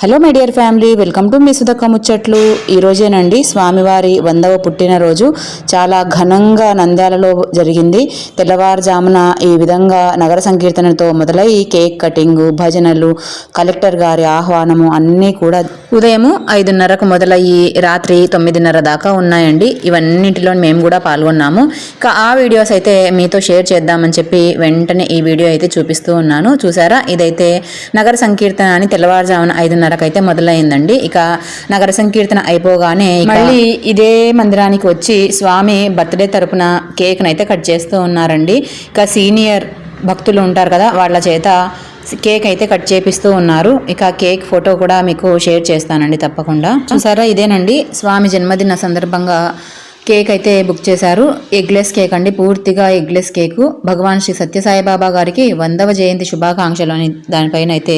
Hello my dear family welcome to మీ సుధక్క ముచ్చట్లు ఈరోజేనండి స్వామివారి వందవ పుట్టినరోజు. చాలా ఘనంగా నంద్యాలలో జరిగింది. తెల్లవారుజామున ఈ విధంగా నగర సంకీర్తనతో మొదలై కేక్ కటింగ్ భజనలు కలెక్టర్ గారి ఆహ్వానము అన్నీ కూడా ఉదయం ఐదున్నరకు మొదలయ్యి రాత్రి తొమ్మిదిన్నర దాకా ఉన్నాయండి. ఇవన్నింటిలో మేము కూడా పాల్గొన్నాము. ఇక ఆ వీడియోస్ అయితే మీతో షేర్ చేద్దామని చెప్పి వెంటనే ఈ వీడియో అయితే చూపిస్తూ ఉన్నాను. చూసారా? ఇదైతే నగర సంకీర్తన అని తెల్లవారుజామున ఐదున్నర అయితే మొదలైందండి. ఇక నగర సంకీర్తన అయిపోగానే మళ్ళీ ఇదే మందిరానికి వచ్చి స్వామి బర్త్డే తరపున కేక్ అయితే కట్ చేస్తూ ఉన్నారండి. ఇక సీనియర్ భక్తులు ఉంటారు కదా వాళ్ళ చేత కేక్ అయితే కట్ చేపిస్తూ ఉన్నారు. ఇక కేక్ ఫోటో కూడా మీకు షేర్ చేస్తానండి తప్పకుండా. సరే ఇదేనండి స్వామి జన్మదిన సందర్భంగా కేక్ అయితే బుక్ చేశారు. ఎగ్లెస్ కేక్ అండి. పూర్తిగా ఎగ్లెస్ కేకు. భగవాన్ శ్రీ సత్యసాయిబాబా గారికి వందవ జయంతి శుభాకాంక్షలు అని దానిపైన అయితే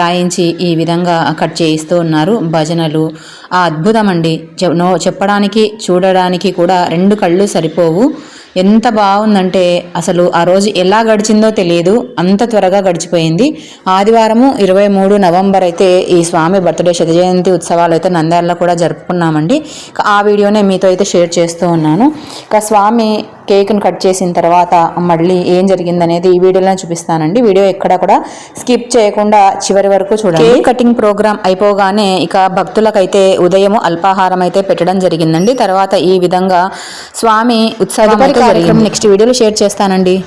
రాయించి ఈ విధంగా కట్ చేయిస్తూ ఉన్నారు. భజనలు. ఆ అద్భుతం అండి నో చెప్పడానికి చూడడానికి కూడా రెండు కళ్ళు సరిపోవు. ఎంత బాగుందంటే అసలు ఆ రోజు ఎలా గడిచిందో తెలియదు. అంత త్వరగా గడిచిపోయింది. ఆదివారము ఇరవై మూడు నవంబర్ అయితే ఈ స్వామి బర్త్డే శత జయంతి ఉత్సవాలు అయితే నంద్యాలలో కూడా జరుపుకున్నామండి. ఆ వీడియోనే మీతో అయితే షేర్ చేస్తూ ఉన్నాను. ఇక స్వామి కేక్ను కట్ చేసిన తర్వాత మళ్ళీ ఏం జరిగిందనేది ఈ వీడియోలో చూపిస్తానండి. వీడియో ఎక్కడ కూడా స్కిప్ చేయకుండా చివరి వరకు చూడండి. కేక్ కటింగ్ ప్రోగ్రామ్ అయిపోగానే ఇక భక్తులకైతే ఉదయం అల్పాహారం అయితే పెట్టడం జరిగిందండి. తర్వాత ఈ విధంగా స్వామి జరిగింది. నెక్స్ట్ వీడియోలో షేర్ చేస్తానండి.